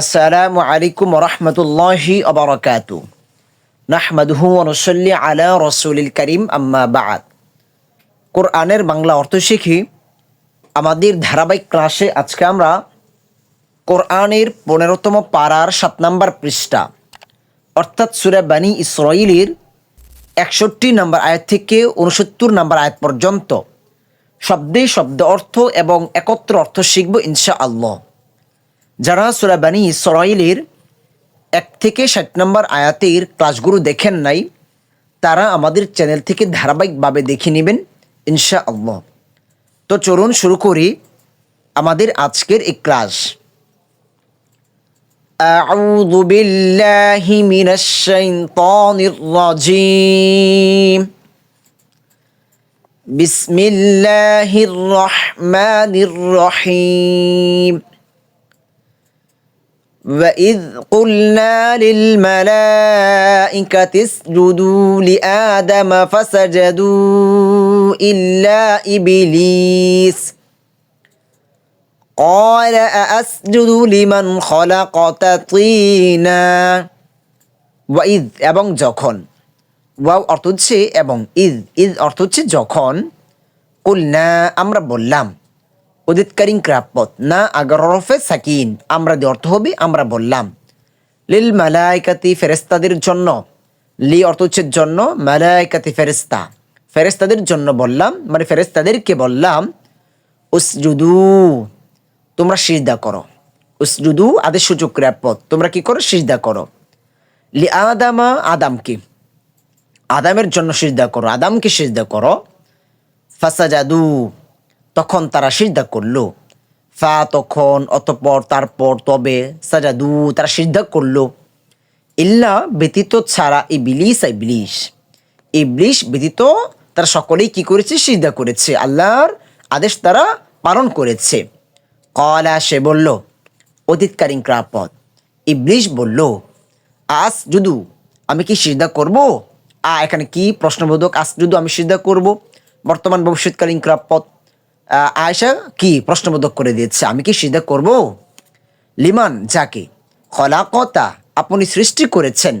আসসালামু আলাইকুম রহমতুল্লাহি অবরকাতু নাহমাদুহু অনুসল্লি আলা রসুলিল করিম, আম্মা বাদ। কোরআনের বাংলা অর্থ শিখি, আমাদের ধারাবাহিক ক্লাসে আজকে আমরা কোরআনের পনেরোতম পাড়ার সাত নম্বর পৃষ্ঠা, অর্থাৎ সুরে বানী ইসরাইলের একষট্টি নম্বর আয়াত থেকে উনসত্তর নম্বর আয়াত পর্যন্ত। শব্দে শব্দ অর্থ এবং একত্র অর্থ শিখব ইনশা আল্লাহ যারা সুরা বানী ইসরাইলের এক থেকে ষাট নম্বর আয়াতের ক্লাসগুলো দেখেন নাই তারা আমাদের চ্যানেল থেকে ধারাবাহিকভাবে দেখে নেবেন ইনশা আল্লাহ তো চলুন শুরু করি আমাদের আজকের এই ক্লাস أعوذ بالله من الشيطان الرجيم بسم الله الرحمن الرحيم وإذ قلنا للملائكة اسجدوا لآدم فسجدوا إلا إبليس قال أأسجد لمن خلقت طينا ওয়াইদ এবং যখন ওয়াও অর্থ হচ্ছে এবং ইদ ইদ অর্থ হচ্ছে যখন কুল না আমরা বললাম উদিতকারী ক্রাপত না, আগার রফে সাকিন। আমরা দিয়ে অর্থ হবে, আমরা বললাম। লিল মালাইকাতি ফেরেস্তাদের জন্য। লি অর্থ হচ্ছে জন্য, মালাইকাতি ফেরেস্তা ফেরেস্তাদের জন্য বললাম মানে ফেরেস্তাদেরকে বললাম, উসজুদু, তোমরা সিজদা করো। উসজুদু, আদেশ সূচক ক্রিয়াপদ তোমরা কি করো? সিজদা করো। লি আদামা, আদামকে। আদামের জন্য সিজদা করো। আদামকে সিজদা করো। ফাসাজাদু তখন তারা সিদ্ধা করল। ফা তখন, অতপর, তারপর, তবে, সাজাদু, তারা সিদ্ধা করল। ইল্লা ব্যতীত ছাড়া ইবলিস ইবলিশ। ইবলিশ ব্যতীত তারা সকলেই কি করেছে? সিদ্ধা করেছে। আল্লাহর আদেশ তারা পালন করেছে। কলা সে বলল, অতীতকালীন ক্রাপদ ইবলিশ বলল আস যদু আমি কি সিদ্ধা করব? আ, এখানে কি প্রশ্নবোধক? আস যদু আমি সিদ্ধা করব? বর্তমান ভবিষ্যৎকালীন ক্রাপদ আয়সা কি প্রশ্নবোধক করে দিয়েছে? আমি কি সিজদা করব? লিমান, যাকে খলাকতা আপনি সৃষ্টি করেছেন,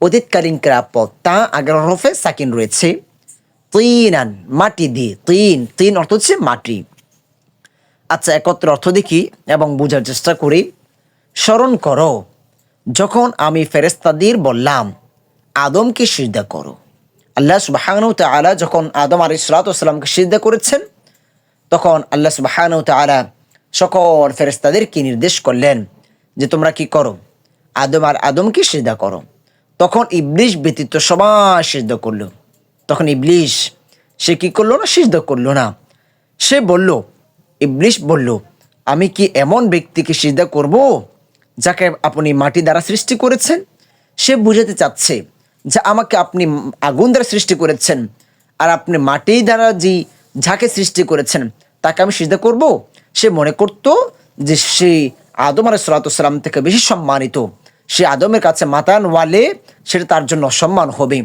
অতীতকালীন ক্রাপদ তা আগের হরফে সাকিন রয়েছে। তিনান, মাটি দিয়ে, তিন তিন অর্থ হচ্ছে মাটি। আচ্ছা একত্র অর্থ দেখি এবং বোঝার চেষ্টা করি। স্মরণ করো, যখন আমি ফেরেস্তাদির বললাম, আদমকে সিদ্ধা করো। আল্লাহ সুবাহানু তালা যখন আদম আলী সালাতামকে সিদ্ধা করেছেন তখন আল্লাহ সুবাহানু তালা সকল ফেরেস্তাদেরকে নির্দেশ করলেন যে তোমরা কি করো? আদম আর আদমকে সিজদা করো। তখন ইবলিশ ব্যতীত সবাই সিজদা করল। তখন ইবলিশ, সে কি করল না? সিজদা করল না। সে বলল, ইবলিশ বলল, আমি কি এমন ব্যক্তিকে সিজদা করব যাকে আপনি মাটি দ্বারা সৃষ্টি করেছেন? সে বুঝাতে চাচ্ছে যে আমাকে আপনি আগুন দ্বারা সৃষ্টি করেছেন আর আপনি মাটি দ্বারা যে যাকে সৃষ্টি করেছেন তাকে আমি সিজদা করব সে মনে করত যে সে আদম আলাই সালাতাম থেকে বেশি সম্মানিত সে আদমের কাছে মাতান ওয়ালে সেটা তার জন্য অসম্মান হবে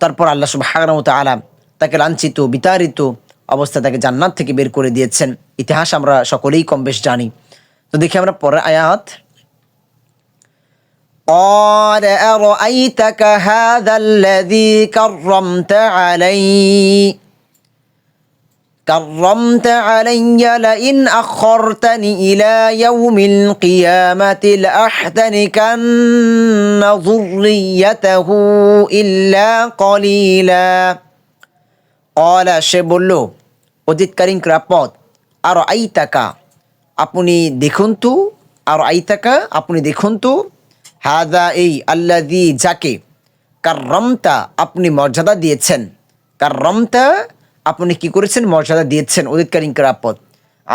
তারপর আল্লাহ সুবাহ আলাম তাকে লাঞ্ছিত বিতাড়িত অবস্থা তাকে জান্নাত থেকে বের করে দিয়েছেন ইতিহাস আমরা সকলেই কম বেশ জানি তো দেখি আমরা পরের আয়াত قال أرأيتك هذا الذي كرمت علي كرمت علي لئن أخرتني إلى يوم القيامة لأحتنكن ذريته إلا قليلا قال সে বলল অতীতকালীন ক্রাপদ আর আইতাকা আপনি দেখুন তো আর আইতাকা আপনি দেখুন তো হাদা এই আল্লাদি যাকে কার রমতা আপনি মর্যাদা দিয়েছেন কার রমতা আপনি কি করেছেন? মর্যাদা দিয়েছেন অতীতকালীন ক্রাপদ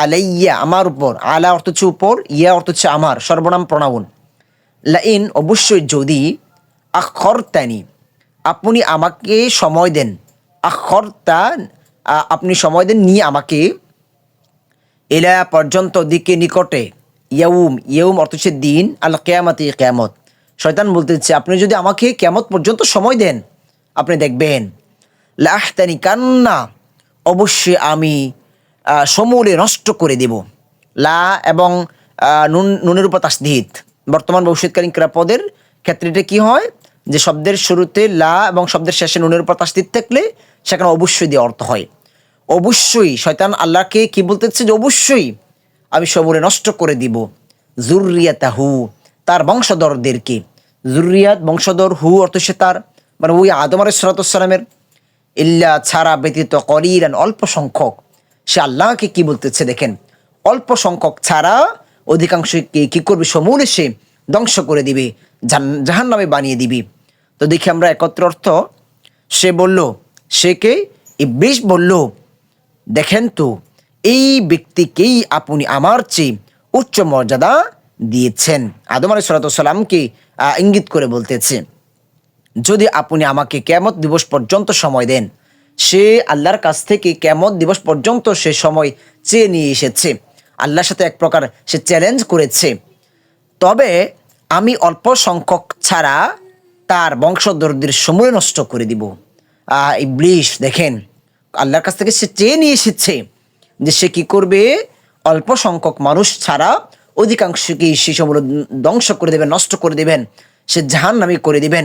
আলাইয়া, আমার উপর। আলা অর্থ হচ্ছে উপর, ইয়া অর্থ হচ্ছে আমার, সর্বনাম প্রণাউন লাইন, অবশ্যই যদি আখরতানি, আপনি আমাকে সময় দেন। আখরতা আপনি সময় দেন নিয়ে আমাকে। এলা পর্যন্ত দিকে নিকটে ইয়ুম ইয়ুম অর্থ হচ্ছে দিন, আল কেয়ামত কেয়ামত। শয়তান বলতেছে, আপনি যদি আমাকে কেমত পর্যন্ত সময় দেন, আপনি দেখবেন। লাহতানি কান্না অবশ্যই আমি সমূলে নষ্ট করে দেব। লা এবং নুন, নুনের উপর তাসদিদ। বর্তমান ভবিষ্যৎকালীন ক্রিয়াপদের ক্ষেত্রে এটা কি হয়? যে শব্দের শুরুতে লা এবং শব্দের শেষে নুনের উপর তাসদিদ থাকলে সেখানে অবশ্যই দিয়ে অর্থ হয়। অবশ্যই শয়তান আল্লাহকে কি বলতেছে যে অবশ্যই আমি সবরে নষ্ট করে দিব। জুরিয়াতাহু তার বংশধরদেরকে। জুরিয়াত বংশধর হু অর্থ সে তার। মানে ওই আদম আলাইসালামের ইল্লা ছাড়া ব্যতীত করিরান অল্প সংখ্যক। সে আল্লাহকে কি বলতেছে দেখেন? অল্প সংখ্যক ছাড়া অধিকাংশকে কি করবে? সমূলে সে ধ্বংস করে দিবে জাহান নামে বানিয়ে দিবে। তো দেখি আমরা একত্র অর্থ। সে বলল, সে কে? ইবলিশ বলল, দেখেন তো, এই ব্যক্তিকেই আপনি আমার চেয়ে উচ্চ মর্যাদা দিয়েছেন। আদম আলী সালাতামকে ইঙ্গিত করে বলতেছে। যদি আপনি আমাকে কেমত দিবস পর্যন্ত সময় দেন, সে আল্লাহর কাছ থেকে কেমত দিবস পর্যন্ত সে সময় চেয়ে নিয়ে এসেছে। আল্লাহর সাথে এক প্রকার সে চ্যালেঞ্জ করেছে। তবে আমি অল্প সংখ্যক ছাড়া তার বংশধরদের সময় নষ্ট করে দিব। ইবলিশ, দেখেন, আল্লাহর কাছ থেকে সে চেয়ে নিয়ে এসেছে যে সে কি করবে? অল্প সংখ্যক মানুষ ছাড়া অধিকাংশকে সে সময় ধ্বংস করে দেবেন, নষ্ট করে দেবেন, সে জাহান নামি করে দিবেন।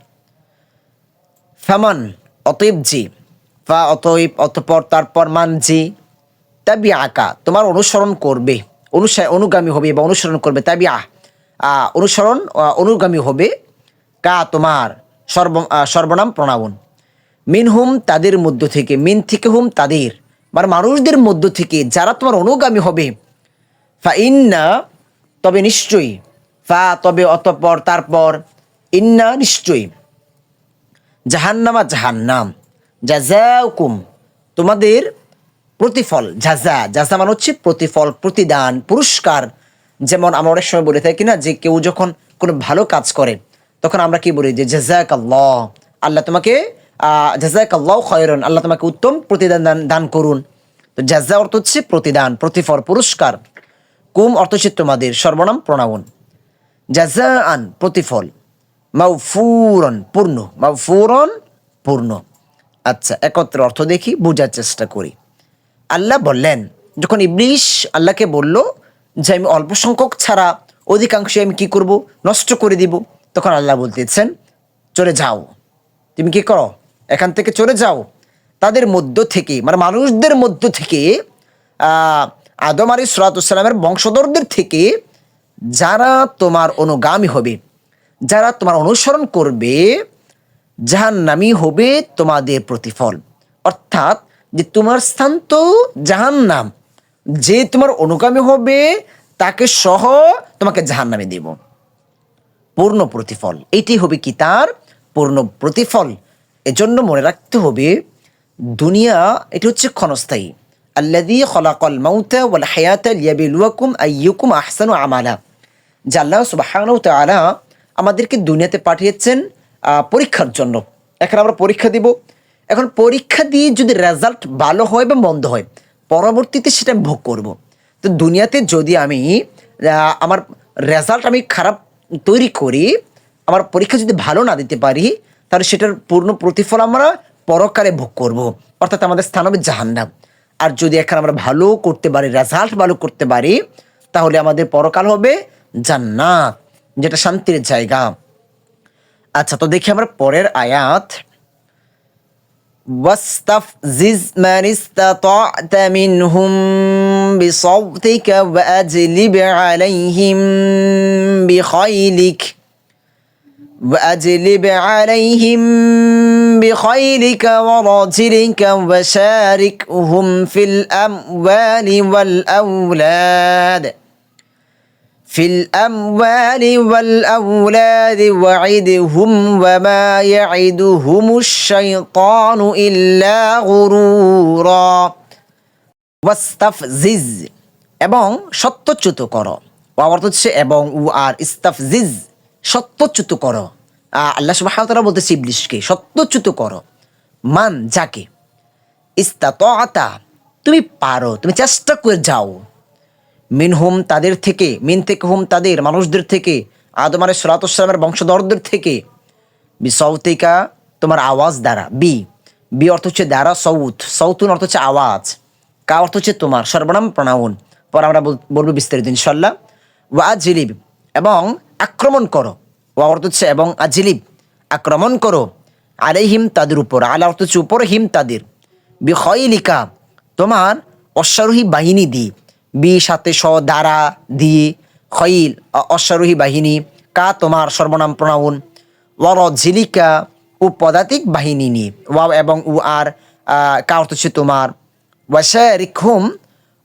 ফামান অতএব জি। ফা অতএব অতপর তারপর মান জি। তাবি আঁকা তোমার অনুসরণ করবে। অনুসা অনুগামী হবে বা অনুসরণ করবে। তাবি আহ, অনুসরণ অনুগামী হবে। কা তোমার সর্ব সর্বনাম প্রণাবন মিন হুম তাদের মধ্য থেকে মিন থেকে হুম তাদের। মানে মানুষদের মধ্য থেকে যারা তোমার অনুগামী হবে। ফা ইন্না তবে নিশ্চয়ই। ফা তবে অতঃপর তারপর। ইন্না নিশ্চয়ই। জাহান্নামা জাহান্নাম। জাজাউকুম তোমাদের প্রতিফল জাজা জাজা মানে হচ্ছে প্রতিফল, প্রতিদান, পুরস্কার। যেমন আমরা অনেক সময় বলে থাকি না যে কেউ যখন কোনো ভালো কাজ করে, তখন আমরা কি বলি যে জাজাক আল্লাহ আল্লাহ তোমাকে জাজাক আল্লাহ খয়রন। আল্লাহ তোমাকে উত্তম প্রতিদান দান দান করুন। তো জাজা অর্থ হচ্ছে প্রতিদান, প্রতিফল, পুরস্কার। কুম অর্থ হচ্ছে তোমাদের সর্বনাম প্রণামন জাজা আন প্রতিফল। মাউফুরন, পূর্ণ। মাউফুরন, পূর্ণ। আচ্ছা একত্র অর্থ দেখি, বোঝার চেষ্টা করি। আল্লাহ বললেন, যখন ইবলিশ আল্লাহকে বলল যে আমি অল্প সংখ্যক ছাড়া অধিকাংশ আমি কি করব? নষ্ট করে দিব। তখন আল্লাহ বলতেছেন, চলে যাও। তুমি কি করো? এখান থেকে চলে যাও। তাদের মধ্য থেকে মানে মানুষদের মধ্য থেকে আদম আলী সালাতামের বংশধরদের থেকে যারা তোমার অনুগামী হবে যারা তোমার অনুসরণ করবে, জাহান্নামি হবে তোমাদের প্রতিফল। অর্থাৎ যে তোমার স্থান তো জাহান্নাম, যে তোমার অনুগামী হবে, তাকে সহ তোমাকে জাহান্নামে দেব। পূর্ণ প্রতিফল, এটি হবে কি তার? পূর্ণ প্রতিফল। এজন্য মনে রাখতে হবে, দুনিয়া এটি হচ্ছে ক্ষণস্থায়ী। আল্লাদি খলাকল মাউতা ওয়াল হায়াতা লিয়াবিলুয়াকুম আইয়ুকুম আহসানু আমালা। ওয়া তাআলা আমাদেরকে দুনিয়াতে পাঠিয়েছেন পরীক্ষার জন্য। এখন আমরা পরীক্ষা দিব। এখন পরীক্ষা দিয়ে যদি রেজাল্ট ভালো হয় বা মন্দ হয়, পরবর্তীতে সেটা আমি ভোগ করব। তো দুনিয়াতে যদি আমি আমার রেজাল্ট আমি খারাপ তৈরি করি, আমার পরীক্ষা যদি ভালো না দিতে পারি, তাহলে সেটার পূর্ণ প্রতিফল আমরা পরকালে ভোগ করব। অর্থাৎ আমাদের স্থান হবে জাহান্নাম। আর যদি এখন আমরা ভালো করতে পারি রেজাল্ট ভালো করতে পারি, তাহলে আমাদের পরকাল হবে জান্নাত। যেটা শান্তির জায়গা আচ্ছা তো দেখি আমরা পরের আয়াত واستفزز من استطعت منهم بصوتك وأجلب عليهم بخيلك وأجلب عليهم بخيلك ورجلك وشاركهم في الأموال والأولاد في الأموال والأولاد وعدهم وما يعدهم الشيطان إلا غرورا ওয়াস্তাফজিজ এবং সত্যচ্যুত করো ওয়াও অর্থ হচ্ছে এবং উ আর ইস্তাফজিজ সত্যচ্যুত করো আহ, আল্লাহ সুবাহ তারা বলতেছে ইবলিশকে সত্যচ্যুত করো মান যাকে ইস্তাতা তুমি পারো তুমি চেষ্টা করে যাও মিন হোম তাদের থেকে, মিন থেকে হোম তাদের, মানুষদের থেকে, আদম আলাই সালাতামের বংশধরদের থেকে। বি সৌতিকা, তোমার আওয়াজ দ্বারা, বি বি অর্থ হচ্ছে দ্বারা সৌত, সৌতুন অর্থ হচ্ছে আওয়াজ, কা অর্থ হচ্ছে তোমার, সর্বনাম প্রণাউন। পর আমরা বলব বিস্তারিত ইনশাল্লাহ ওয়া জিলিব এবং আক্রমণ করো। ওয়া অর্থ হচ্ছে এবং আজিলিব, আক্রমণ করো। আলে হিম তাদের উপর, আলা অর্থ হচ্ছে উপর হিম তাদের। বি খয়লিকা, তোমার অশ্বারোহী বাহিনী দি বি সাথে স দ্বারা দিয়ে খইল অশ্বারোহী বাহিনী কা তোমার সর্বনাম প্রণাউন ওয়ার ঝিলিকা ও পদাতিক বাহিনী নিয়ে ওয়াও এবং উ আর কা অর্থ হচ্ছে তোমার। ওয়াশারিক হুম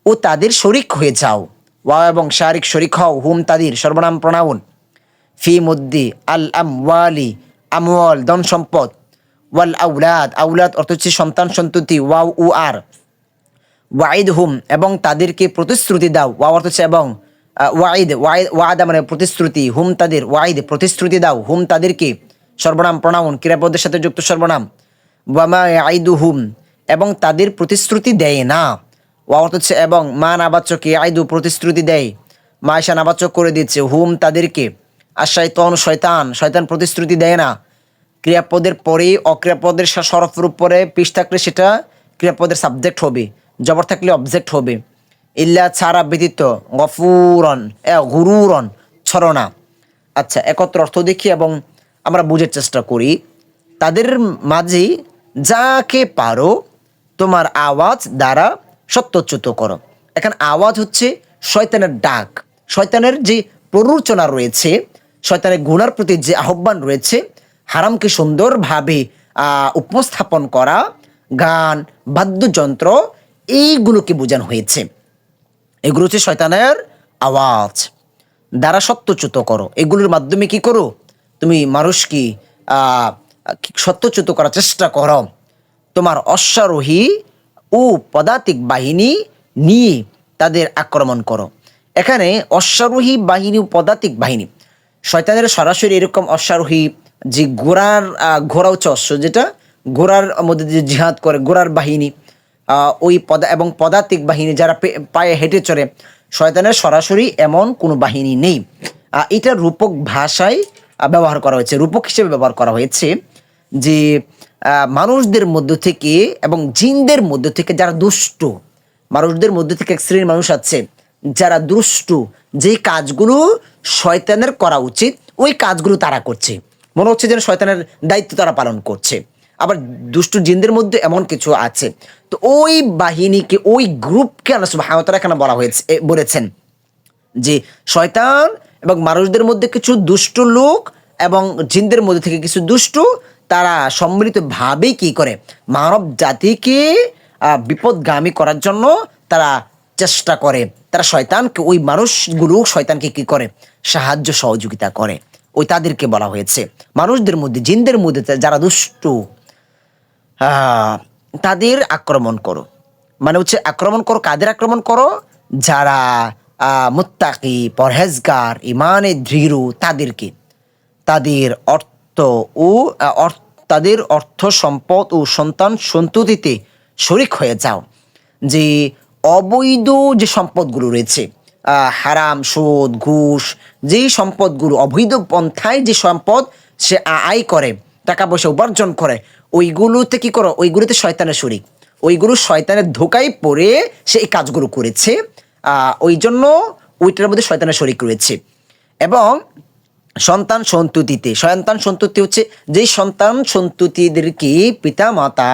ও তাদের শরিক হয়ে যাও। ওয়াও এবং শারিক শরিক হও, হুম তাদের সর্বনাম প্রণাউন ফি মুদ্দি আল আমওয়ালি আমওয়াল, ধন সম্পদ। ওয়াল আউলাদ আউলাদ অর্থ হচ্ছে সন্তান সন্ততি। ওয়াও, উ আর। ওয়াইদ হুম এবং তাদেরকে প্রতিশ্রুতি দাও। ওয়া অর্থ হচ্ছে এবং ওয়াইদ ওয়াইদ ওয়াদা মানে প্রতিশ্রুতি। হুম তাদের ওয়াইদ প্রতিশ্রুতি দাও। হুম তাদেরকে সর্বনাম, প্রণাউন, ক্রিয়াপদের সাথে যুক্ত সর্বনাম। ওয়ামা আইদু হুম এবং তাদের প্রতিশ্রুতি দেয় না। ওয়া অর্থ হচ্ছে এবং, মা নাবাচকে আইদু প্রতিশ্রুতি দেয়। মা এসা নাবাচক করে দিচ্ছে, হুম তাদেরকে। আর শয়তন, শয়তান শয়তান প্রতিশ্রুতি দেয় না। ক্রিয়াপদের পরে অক্রিয়াপদের সরফের উপরে পিস থাকলে সেটা ক্রিয়াপদের সাবজেক্ট হবে। জবর থাকলে অবজেক্ট হবে। ইল্লা ছাড়া ব্যতীত গফুরন, এ গুরুরন ছরনা আচ্ছা একত্র অর্থ দেখি এবং আমরা বুঝার চেষ্টা করি। তাদের মাঝে যাকে পারো, তোমার আওয়াজ দ্বারা সত্যচ্যুত করো। এখন আওয়াজ হচ্ছে শয়তানের ডাক। শয়তানের যে প্ররোচনা রয়েছে, শয়তানের গুণার প্রতি যে আহ্বান রয়েছে, হারামকে সুন্দরভাবে উপস্থাপন করা, গান, বাদ্যযন্ত্র এইগুলোকে বোঝানো হয়েছে। এগুলো হচ্ছে শয়তানের আওয়াজ। দ্বারা সত্যচ্যুত করো। এগুলোর মাধ্যমে কি করো? তুমি মানুষকে সত্যচ্যুত করার চেষ্টা করো। তোমার অশ্বারোহী ও পদাতিক বাহিনী নিয়ে তাদের আক্রমণ করো। এখানে অশ্বারোহী বাহিনী ও পদাতিক বাহিনী। শয়তানের সরাসরি এরকম অশ্বারোহী যে ঘোড়ার ঘোড়া হচ্ছে অশ্ব, যেটা ঘোড়ার মধ্যে যে জিহাদ করে, ঘোড়ার বাহিনী। ওই পদা এবং পদাতিক বাহিনী যারা পায়ে হেঁটে চড়ে, শয়তানের সরাসরি এমন কোনো বাহিনী নেই। এটা রূপক ভাষায় ব্যবহার করা হয়েছে। রূপক হিসেবে ব্যবহার করা হয়েছে যে মানুষদের মধ্য থেকে এবং জিনদের মধ্য থেকে যারা দুষ্ট, মানুষদের মধ্য থেকে এক শ্রেণির মানুষ আছে, যারা দুষ্টু, যে কাজগুলো শয়তানের করা উচিত, ওই কাজগুলো তারা করছে। মনে হচ্ছে যেন শয়তানের দায়িত্ব তারা পালন করছে। আবার দুষ্টু জিনদের মধ্যে এমন কিছু আছে। তো ওই বাহিনীকে, ওই গ্রুপকে আল্লাহ তাআলা এখানে বলা হয়েছে বলেছেন যে শয়তান এবং মানুষদের মধ্যে কিছু দুষ্ট লোক এবং জিনদের মধ্যে থেকে কিছু দুষ্টু, তারা সম্মিলিতভাবেই কি করে? মানব জাতিকে বিপদগামী করার জন্য তারা চেষ্টা করে। তারা শয়তানকে, ওই মানুষগুলো শয়তানকে কি করে? সাহায্য সহযোগিতা করে। ওই তাদেরকে বলা হয়েছে। মানুষদের মধ্যে, জিনদের মধ্যে যারা দুষ্টু তাদের আক্রমণ করো। মানে হচ্ছে আক্রমণ করো, কাদের আক্রমণ করো? যারা মুত্তাকি, পরহেজগার ইমানে দৃঢ় তাদেরকে। তাদের অর্থ ও তাদের অর্থ সম্পদ ও সন্তান সন্ততিতে শরিক হয়ে যাও। যে অবৈধ যে সম্পদগুলো রয়েছে হারাম, সুদ, ঘুষ যেই সম্পদগুলো অবৈধ পন্থায় যে সম্পদ সে আয় করে, টাকা পয়সা উপার্জন করে ওইগুলোতে কি করো? ওইগুলোতে শয়তানের শরিক। ওইগুলো শয়তানের ধোকায় পড়ে সে এই কাজগুলো করেছে। ওই জন্য ওইটার মধ্যে শয়তানের শরিক রয়েছে। এবং সন্তান সন্ততিতে, সন্তান সন্ততি হচ্ছে যেই সন্তান সন্ততিদেরকে পিতা মাতা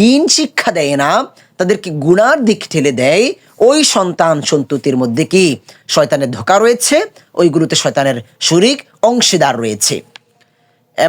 দিন শিক্ষা দেয় না, তাদেরকে গুণার দিক ঠেলে দেয়, ওই সন্তান সন্ততির মধ্যে কি? শয়তানের ধোকা রয়েছে, ওইগুলোতে শয়তানের শরিক, অংশীদার রয়েছে।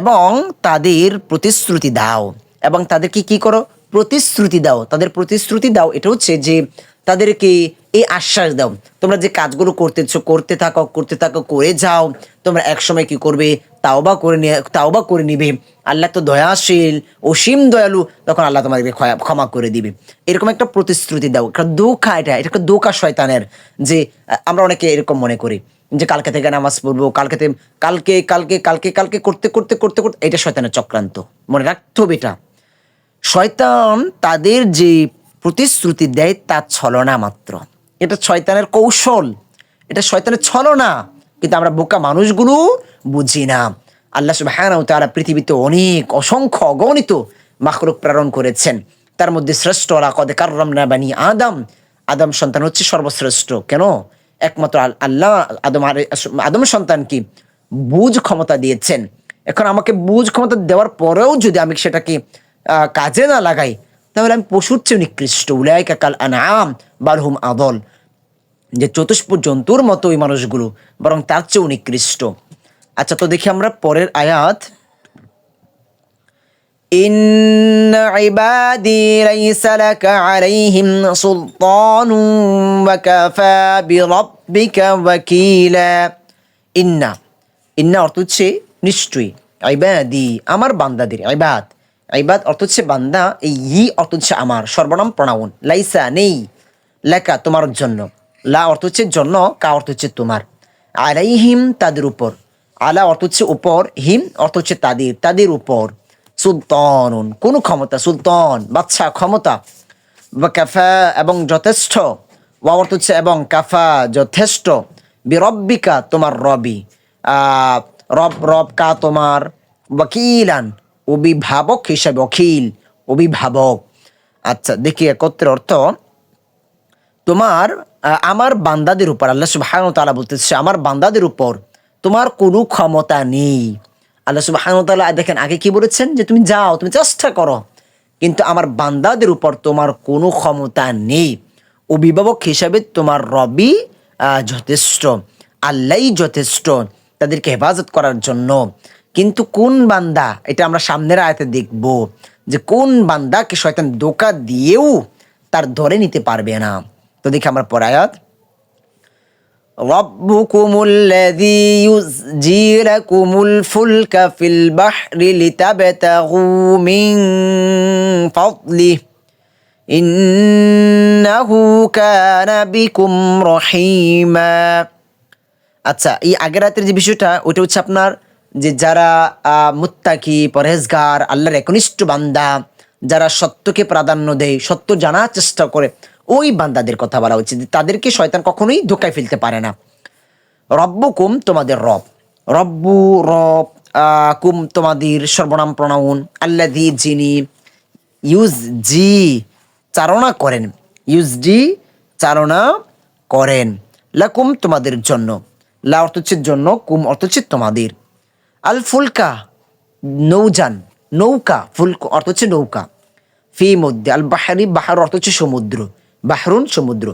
এবং তাদের প্রতিশ্রুতি দাও। এবং তাদেরকে কি করো? প্রতিশ্রুতি দাও। তাদের প্রতিশ্রুতি দাও, এটা হচ্ছে যে তাদেরকে এই আশ্বাস দাও। তোমরা যে কাজগুলো করতেছো, করতে থাকো করতে থাকো, করে যাও। তোমরা একসময় কি করবে? তাওবা করে নিয়ে, তাওবা করে নিবে। আল্লাহ তো দয়াশীল, অসীম দয়ালু, তখন আল্লাহ তোমাদেরকে ক্ষমা করে দিবে। এরকম একটা প্রতিশ্রুতি দাও। একটা দোকা এটা এটা একটা দোকা শয়তানের যে আমরা অনেকে এরকম মনে করি। যে কালকে থেকে নামাজ পড়ব, কালকে থেকে, কালকে কালকে কালকে কালকে করতে করতে করতে করতে, এটা শয়তানের চক্রান্ত। মনে রাখতে হবে এটা। শয়তান তাদের যে প্রতিশ্রুতি দেয়, তা ছলনা মাত্র। এটা শয়তানের কৌশল। এটা শয়তানের ছলনা। কিন্তু আমরা বোকা মানুষগুলো বুঝি না। আল্লাহ সুবহানাহু তারা পৃথিবীতে অনেক অসংখ্য অগণিত মাখলুক প্রেরণ করেছেন। তার মধ্যে শ্রেষ্ঠ লাকদ কাররামনা বানি আদম। আদম সন্তান হচ্ছে সর্বশ্রেষ্ঠ। কেন? একমাত্র আল- আল্লাহ আদম আদম সন্তানকে বুঝ ক্ষমতা দিয়েছেন। এখন আমাকে বুঝ ক্ষমতা দেওয়ার পরেও যদি আমি সেটাকে কাজে না লাগাই, তাহলে আমি পশুর চেয়ে নিকৃষ্ট। উলাইকা কাল আনাম বালহুম আদল। যে চতুষ্প জন্তুর মতো ওই মানুষগুলো, বরং তার চেয়েও নিকৃষ্ট। আচ্ছা তো দেখি আমরা পরের আয়াত। إن عبادي ليس لك عليهم سلطان وكفى بربك وكيلا ইন্না ইন্না অর্থ হচ্ছে নিশ্চয়ই আইবাদি আমার বান্দাদের আইবাদ আইবাদ অর্থ হচ্ছে বান্দা এই ই অর্থ হচ্ছে আমার সর্বনাম প্রণাউন লাইসা নেই লেখা তোমার জন্য লা অর্থ হচ্ছে জন্য কা অর্থ হচ্ছে তোমার আলাইহিম তাদের উপর আলা অর্থ হচ্ছে উপর হিম অর্থ হচ্ছে তাদের তাদের উপর সুলতানুন, কোন ক্ষমতা, সুলতান বাচ্চা ক্ষমতা, বা কাফা এবং যথেষ্ট ওয়া অর্থ হচ্ছে এবং কাফা যথেষ্ট, বিরব্বিকা তোমার রবি রব রব কা তোমার ওয়াকিলান, অভিভাবক হিসাবে অখিল অভিভাবক। আচ্ছা দেখি একত্রের অর্থ, তোমার আমার বান্দাদের উপর, আল্লাহ সুবহানাহু ওয়া তাআলা বলতেছে, আমার বান্দাদের উপর তোমার কোনো ক্ষমতা নেই। আল্লাহ সুবহানাহু ওয়া দেখেন আগে কি বলেছেন? যে তুমি যাও, তুমি চেষ্টা করো। কিন্তু আমার বান্দাদের উপর তোমার কোনো ক্ষমতা নেই। অভিভাবক হিসাবে তোমার রবি যথেষ্ট। আল্লাহই যথেষ্ট তাদেরকে হেফাজত করার জন্য। কিন্তু কোন বান্দা, এটা আমরা সামনের আয়াতে দেখব, যে কোন বান্দাকে শয়তান ধোকা দিয়েও তার ধরে নিতে পারবে না। তো দেখি আমরা পর আয়াত। ربكم الذي يزجي لكم الفلك في البحر لتبتغوا من فضله إنه كان بكم رحيما আচ্ছা এই আগের রাতের যে বিষয়টা ওইটা হচ্ছে আপনার যে যারা আহ, মুত্তাকি পরহেজগার আল্লাহর একনিষ্ঠ বান্দা যারা সত্যকে প্রাধান্য দেয় সত্য জানার চেষ্টা করে ওই বান্দাদের কথা বলা যে তাদেরকে শয়তান কখনোই ধোকায় ফেলতে পারে না। রব্বুকুম তোমাদের রব। রব্বু রব কুম তোমাদের সর্বনাম প্রণাউন। আল্লাদি যিনি ইউজ জি চারণা করেন। ইউজ জি চারণা করেন। লাকুম তোমাদের জন্য। লা অর্থ হচ্ছে জন্য, কুম অর্থ হচ্ছে তোমাদের। আল ফুলকা নৌজান নৌকা, ফুল অর্থ হচ্ছে নৌকা। ফি মধ্যে আল বাহারি বাহার অর্থ হচ্ছে সমুদ্র। বাহরুন সমুদ্র।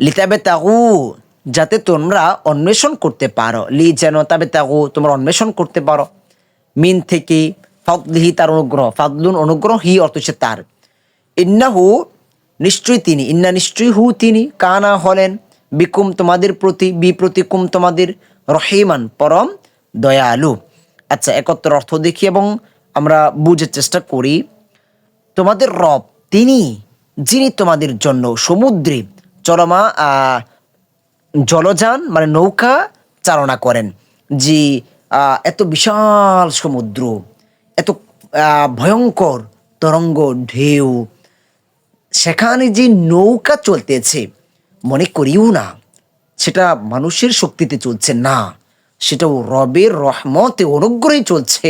লিতাবে তাগু যাতে তোমরা অন্বেষণ করতে পারো। লি যেন তাবে তাগু তোমরা অন্বেষণ করতে পারো। মিন থেকে ফদলিহি তার অনুগ্রহ, ফাদলুন অনুগ্রহ হি অর্থ হচ্ছে তার। ইন্নাহু, নিশ্চয়ই তিনি, ইন্না নিশ্চয়ই হু তিনি, কানা হলেন, বিকুম তোমাদের প্রতি বি প্রতি কুম তোমাদের রহিমান, পরম দয়ালু। আচ্ছা একত্র অর্থ দেখি এবং আমরা বুঝার চেষ্টা করি। তোমাদের রব, তিনি যিনি তোমাদের জন্য সমুদ্রে চলমা জলযান মানে নৌকা চালনা করেন, যে এত বিশাল সমুদ্র, এত ভয়ঙ্কর তরঙ্গ ঢেউ, সেখানে যে নৌকা চলতেছে, মনে করিও না, সেটা মানুষের শক্তিতে চলছে না, সেটাও রবের রহমতে অনুগ্রহে চলছে,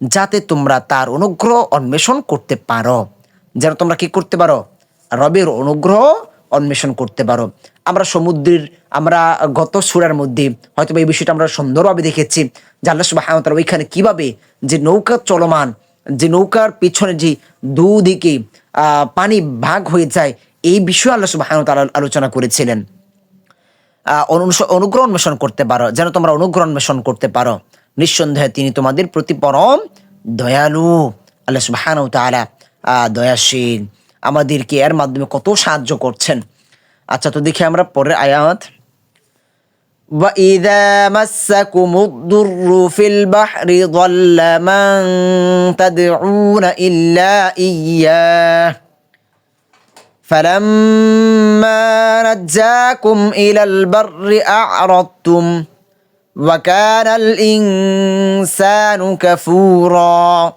যাতে তোমরা তার অনুগ্রহ অন্বেষণ করতে পারো। যেন তোমরা কি করতে পারো? রবের অনুগ্রহ অন্বেষণ করতে পারো। আমরা সমুদ্রের, আমরা গত সুরার মধ্যে হয়তো এই বিষয়টা আমরা সুন্দরভাবে দেখেছি যে আল্লাহ সুবাহ ওইখানে কীভাবে যে নৌকা চলমান, যে নৌকার পিছনে যে দুদিকে পানি ভাগ হয়ে যায়, এই বিষয়ে আল্লাহ সুবাহ আলোচনা করেছিলেন। অনুগ্রহ অন্বেষণ করতে পারো, যেন তোমরা অনুগ্রহ অন্বেষণ করতে পারো। নিঃসন্দেহে তিনি তোমাদের প্রতি পরম দয়ালু। আল্লাহ সুবাহান তালা দয়াশীল আমাদেরকে এর মাধ্যমে কত সাহায্য করছেন আচ্ছা তো দেখি আমরা পরের আয়াত وإذا مسكم الضر في البحر ضل من تدعون إلا إياه فلما نجاكم إلى البر أعرضتم وكان الإنسان كفورا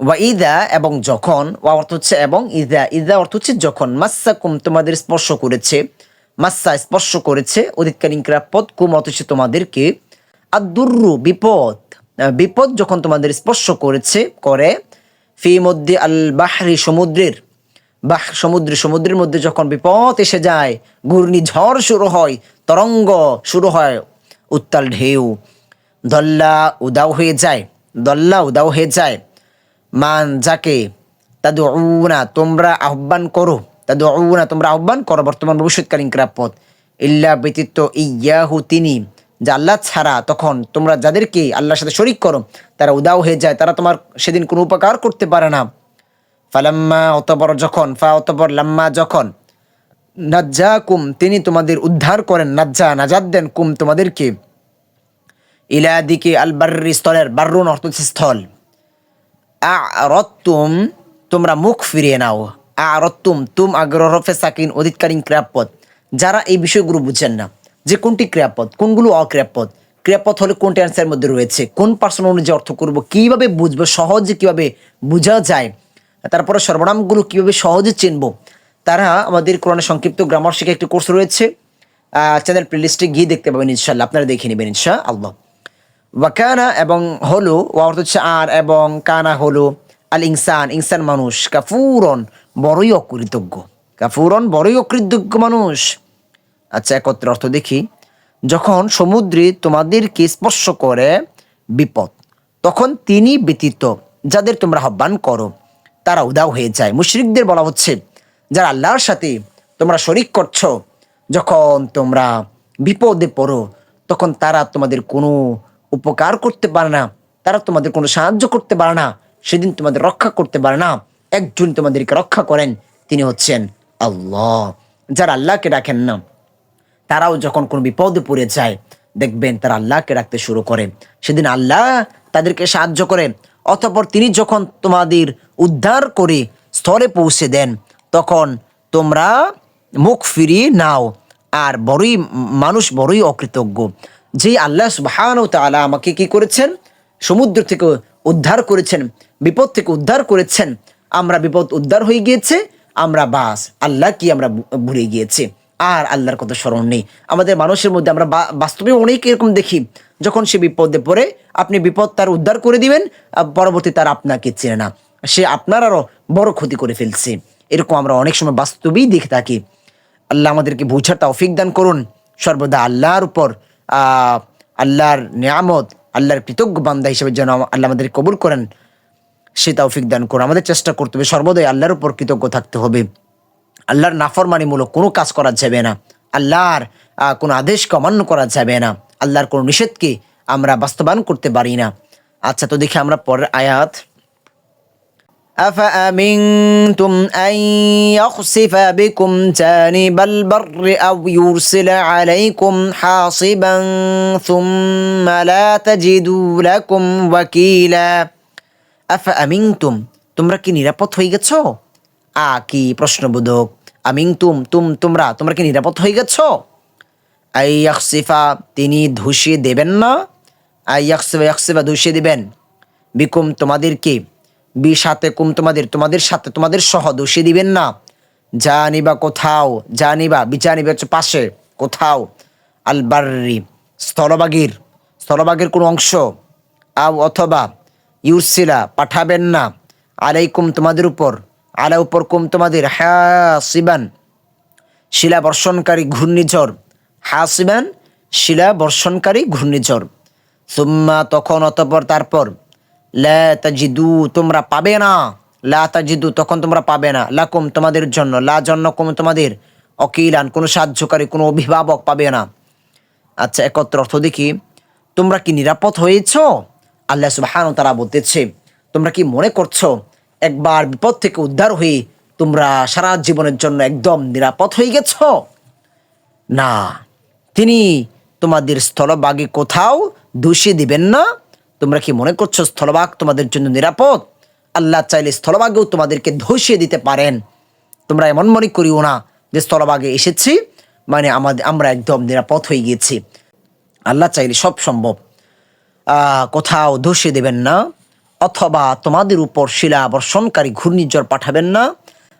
ওয়াইদা এবং যখন, ওয়া অর্থ হচ্ছে এবং ইদা ইদা অর্থ হচ্ছে যখন, মাসাকুম তোমাদের স্পর্শ করেছে, মাসা স্পর্শ করেছে অধিকারী পদ কুম অর্থ হচ্ছে তোমাদেরকে আদুর্রু, বিপদ বিপদ যখন তোমাদের স্পর্শ করেছে, করে, ফি মধ্যে আল বাহরি, সমুদ্রের, বাহ, সমুদ্র, সমুদ্রের মধ্যে যখন বিপদ এসে যায় ঘূর্ণিঝড় শুরু হয়, তরঙ্গ শুরু হয়, উত্তাল ঢেউ, দল্লা উদাও হয়ে যায়, দল্লা উদাও হয়ে যায় মান যাকে তাদু না তোমরা আহ্বান করো। তাদু না তোমরা আহ্বান করো বর্তমান ভবিষ্যৎকালীন ক্রাপদ ইল্লা ব্যতীত ইয়াহু তিনি, যে আল্লাহ ছাড়া তখন তোমরা যাদেরকে আল্লাহর সাথে শরিক করো, তারা উদাও হয়ে যায়, তারা তোমার সেদিন কোনো উপকার করতে পারে না। ফালাম্মা অতবর যখন, ফা অতবর লাম্মা যখন নাজ্জা কুম তিনি তোমাদের উদ্ধার করেন, নাজ্জা, নাজাদ দেন কুম তোমাদেরকে। ইলা দিকে আল স্থলের বার্রুন অর্থ স্থল আরত্তুম তোমরা মুখ ফিরিয়ে নাও। আরত্তুম তুম আগ্রহফে সাকিন অধিকারী ক্রিয়াপদ। যারা এই বিষয়গুলো বুঝেন না, যে কোনটি ক্রিয়াপদ, কোনগুলো অক্রিয়াপদ, ক্রিয়াপদ হলে কোনটি অ্যান্সারের মধ্যে রয়েছে, কোন পার্সন অনুযায়ী অর্থ করব, কীভাবে বুঝব, সহজে কীভাবে বোঝা যায়, তারপরে সর্বনামগুলো কীভাবে সহজে চিনব, তারা আমাদের কোরআনে সংক্ষিপ্ত গ্রামার শিখে একটি কোর্স রয়েছে চ্যানেল প্লেলিস্টে গিয়ে দেখতে পাবেন ইনশাল্লাহ আপনারা দেখে নেবেন ইনশা আল্লাহ ওয়াকানা এবং হলো, ওয়া অর্থ হচ্ছে আর এবং কানা হলো, আল ইনসান ইনসান মানুষ, কাফুরন, বড়ই অকৃতজ্ঞ, কাফুরন, বড়ই অকৃতজ্ঞ মানুষ। আচ্ছা একত্রে অর্থ দেখি, যখন সমুদ্রে তোমাদেরকে স্পর্শ করে বিপদ, তখন তিনি ব্যতীত যাদের তোমরা আহ্বান করো, তারা উদাও হয়ে যায়। মুশরিকদের বলা হচ্ছে, যারা আল্লাহর সাথে তোমরা শরিক করছ, যখন তোমরা বিপদে পড়ো, তখন তারা তোমাদের কোনো উপকার করতে পারে না, তারা তোমাদের কোনো সাহায্য করতে পারে না, সেদিন তোমাদের রক্ষা করতে পারে না, একজন তোমাদেরকে রক্ষা করেন, তিনি হচ্ছেন আল্লাহ। যারা আল্লাহকে ডাকেন না, তারাও যখন কোনো বিপদে পড়ে যায়, দেখবেন তারা আল্লাহকে রাখতে শুরু করে। সেদিন আল্লাহ তাদেরকে সাহায্য করে, অতঃপর তিনি যখন তোমাদের উদ্ধার করে স্থলে পৌঁছে দেন, তখন তোমরা মুখ ফিরিয়ে নাও, আর বড়ই, মানুষ বড়ই অকৃতজ্ঞ। যে আল্লাহ সুবহান তাআলা আমাকে কি করেছেন? সমুদ্র থেকে উদ্ধার করেছেন, বিপদ থেকে উদ্ধার করেছেন। আমরা বিপদ উদ্ধার হয়ে গিয়েছে, আমরা বাস, আল্লাহ কি আমরা ভুলে গিয়েছি? আর আল্লাহর কথা স্মরণ নেই। আমাদের মানুষের মধ্যে আমরা বাস্তবে অনেক এরকম দেখি, যখন সে বিপদে পড়ে, আপনি বিপদ তার উদ্ধার করে দিবেন পরবর্তী তার আপনাকে চেনে না। সে আপনার আরও বড় ক্ষতি করে ফেলছে। এরকম আমরা অনেক সময় বাস্তবেই দেখে থাকি। আল্লাহ আমাদেরকে বোঝার তৌফিক দান করুন। সর্বদা আল্লাহর উপর আল্লাহর নিয়ামত, আল্লাহর কৃতজ্ঞ বান্দা হিসেবে যেন আল্লাহ আমাদের কবুল করেন, সে তৌফিক দান করুন। আমাদের চেষ্টা করতে হবে, সর্বদাই আল্লাহর উপর কৃতজ্ঞ থাকতে হবে। আল্লাহর নাফরমানিমূলক কোনো কাজ করা যাবে না। আল্লাহর কোনো আদেশকে অমান্য করা যাবে না। আল্লাহর কোনো নিষেধকে আমরা বাস্তবায়ন করতে পারি না। আচ্ছা তো দেখি আমরা পরের আয়াত। أفأمنتم أن يخسف بكم جانب البر أو يرسل عليكم حاصبا ثم لا تجدوا لكم وكيلا أفأمنتم তোমরা কি নিরাপদ হয়ে গেছো আ কি প্রশ্নবোধক আমিংতুম তুম তোমরা তোমরা কি নিরাপদ হয়ে গেছো আইয়াকসিফা তিনি ধুষিয়ে দেবেন না আইয়াকসিফা ইয়াকসিফা ধুষিয়ে দিবেন বিকুম তোমাদেরকে বি সাথে কুম তোমাদের তোমাদের সাথে তোমাদের সহ ধুষিয়ে দিবেন না। জানিবা কোথাও, জানিবা বিচানিবা হচ্ছে পাশে, কোথাও। আলবার্রি স্থলবাগির স্থলবাগের কোনো অংশ। আও অথবা ইউসিলা পাঠাবেন না। আলাইকুম তোমাদের উপর, আলা উপর কুম তোমাদের হ্যাঁ শিলা বর্ষণকারী ঘূর্ণিঝড়, হাসিবান, শিলা বর্ষণকারী ঘূর্ণিঝড়। সুম্মা তখন অতপর তারপর তাজিদু, তোমরা পাবে না। লা তাজিদু, তখন তোমরা পাবে না। লাকুম, তোমাদের জন্য। লা জন্য কুম তোমাদের অকিলান, কোনো সাহায্যকারী, কোনো অভিভাবক পাবে না। আচ্ছা একত্র অর্থ দেখি। তোমরা কি নিরাপদ হয়েছ? আল্লাহ সুবহান তারা বলতেছে, তোমরা কি মনে করছ? একবার বিপদ থেকে উদ্ধার হয়ে তোমরা সারা জীবনের জন্য একদম নিরাপদ হয়ে গেছ? না। তিনি তোমাদের স্থলভাগে কোথাও দোষিয়ে দিবেন না। তোমরা কি মনে করছ স্থলভাগ তোমাদের জন্য নিরাপদ? আল্লাহ চাইলে স্থলভাগেও তোমাদেরকে ধসিয়ে দিতে পারেন। তোমরা এমন মনে করিও না যে স্থলভাগে এসেছি মানে আমাদের, আমরা একদম নিরাপদ হয়ে গিয়েছি। আল্লাহ চাইলে সব সম্ভব। কোথাও ধসিয়ে দেবেন না, অথবা তোমাদের উপর শিলা বর্ষণকারী ঘূর্ণিঝড় পাঠাবেন না।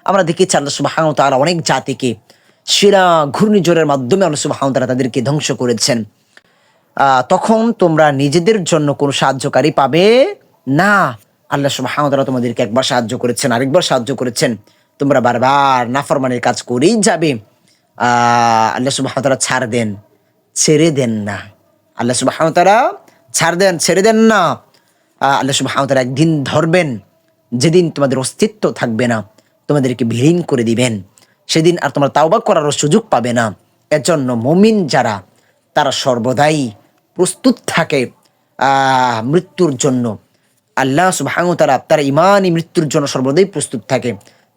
আমরা দেখেছি আল্লাহ সুবাহ তারা অনেক জাতিকে শিলা ঘূর্ণিঝড়ের মাধ্যমে আল্লাহ সুবাহ তারা তাদেরকে ধ্বংস করেছেন। তখন তোমরা নিজেদের জন্য কোনো সাহায্যকারী পাবে না। আল্লাহ সুবাহ তোমাদেরকে একবার সাহায্য করেছেন আরেকবার সাহায্য করেছেন। তোমরা বারবার নাফরমানের কাজ করেই যাবে। আহ, আল্লাহ সুবাহ তারা ছাড় দেন ছেড়ে দেন না। আল্লাহ সুবাহ তারা ছাড় দেন ছেড়ে দেন না। আল্লাহ সুবাহ তারা একদিন ধরবেন যেদিন তোমাদের অস্তিত্ব থাকবে না তোমাদেরকে বিলীন করে দিবেন। সেদিন আর তোমরা তাওবা করারও সুযোগ পাবে না। এজন্য মমিন যারা তারা সর্বদাই প্রস্তুত থাকে আহ, মৃত্যুর জন্য আল্লাহ সুবাহ তারা তারা ইমানই মৃত্যুর জন্য সর্বদাই প্রস্তুত থাকে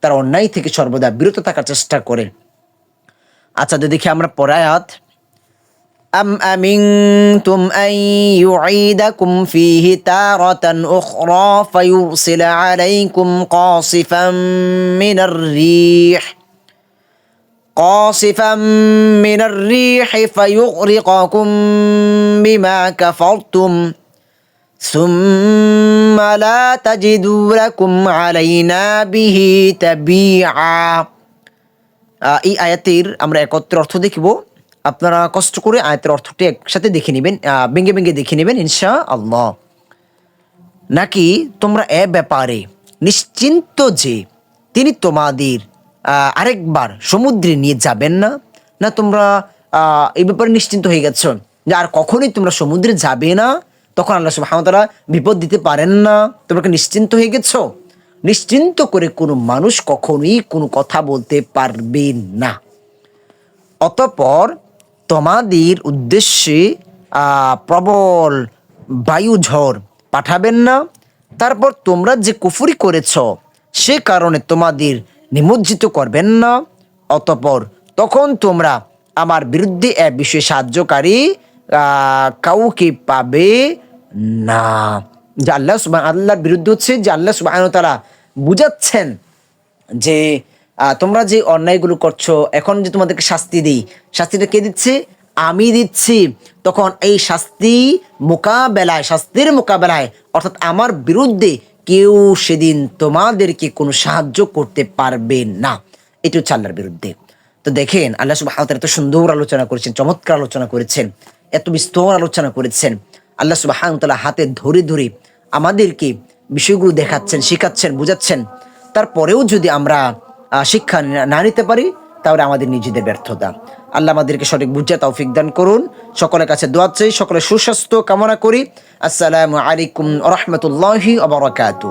তারা অন্যায় থেকে সর্বদা বিরত থাকার চেষ্টা করে আচ্ছা তো দেখি আমরা পরায়াত أم أمنتم أن يعيدكم فيه تارة أخرى فيرسل عليكم قاصفا من الريح قاصفا من الريح فيغرقكم بما كفرتم ثم لا تجدوا لكم علينا به تبيعا আহ, এই আয়াতের আমরা একত্রে অর্থ দেখব আপনারা কষ্ট করে আয়াতের অর্থটি একসাথে দেখে নেবেন আহ, ভেঙে ভেঙে দেখে নেবেন ইনশা আল্লাহ নাকি তোমরা এ ব্যাপারে নিশ্চিন্ত যে তিনি তোমাদের আহ, আরেকবার সমুদ্রে নিয়ে যাবেন না? না তোমরা এই ব্যাপারে নিশ্চিন্ত হয়ে গেছ যে আর কখনোই তোমরা সমুদ্রে যাবে না? তখন আল্লাহ সুবহানাহু বিপদ দিতে পারেন না। তোমরা নিশ্চিন্ত হয়ে গেছো? নিশ্চিন্ত করে কোনো মানুষ কখনোই কোনো কথা বলতে পারবে না। অতপর তোমাদের উদ্দেশ্যে প্রবল বায়ু ঝড় পাঠাবেন না। তারপর তোমরা যে কুফুরি করেছ, সে কারণে তোমাদের নিমজ্জিত করবেন না। অতপর তখন তোমরা আমার বিরুদ্ধে এ বিষয়ে সাহায্যকারী কাউকে পাবে না। যে আল্লাহ সুবাহ আল্লাহর বিরুদ্ধে হচ্ছে যে আল্লাহ সুবাহ তারা বুঝাচ্ছেন যে তোমরা যে অন্যায়গুলো করছ, এখন যে তোমাদেরকে শাস্তি দিই, শাস্তিটা কে দিচ্ছে? আমি দিচ্ছি। তখন এই শাস্তি মোকাবেলায়, শাস্তির মোকাবেলায়, অর্থাৎ আমার বিরুদ্ধে কেউ সেদিন তোমাদেরকে কোনো সাহায্য করতে পারবে না। এটি হচ্ছে আল্লাহর বিরুদ্ধে। তো দেখেন, আল্লাহ সুবাহ এত সুন্দর আলোচনা করেছেন, চমৎকার আলোচনা করেছেন, এত বিস্তর আলোচনা করেছেন। আল্লাহ সুবাহ হাতে ধরে ধরে আমাদেরকে বিষয়গুলো দেখাচ্ছেন, শেখাচ্ছেন, বুঝাচ্ছেন। তারপরেও যদি আমরা শিক্ষা না নিতে পারি, তাহলে আমাদের নিজেদের ব্যর্থতা। আল্লাহ আমাদেরকে সঠিক বুঝা তৌফিক দান করুন। সকলের কাছে দোয়া চাই, সকলের সুস্বাস্থ্য কামনা করি। আসসালামু আলাইকুম রহমতুল্লাহি আবরাকাতু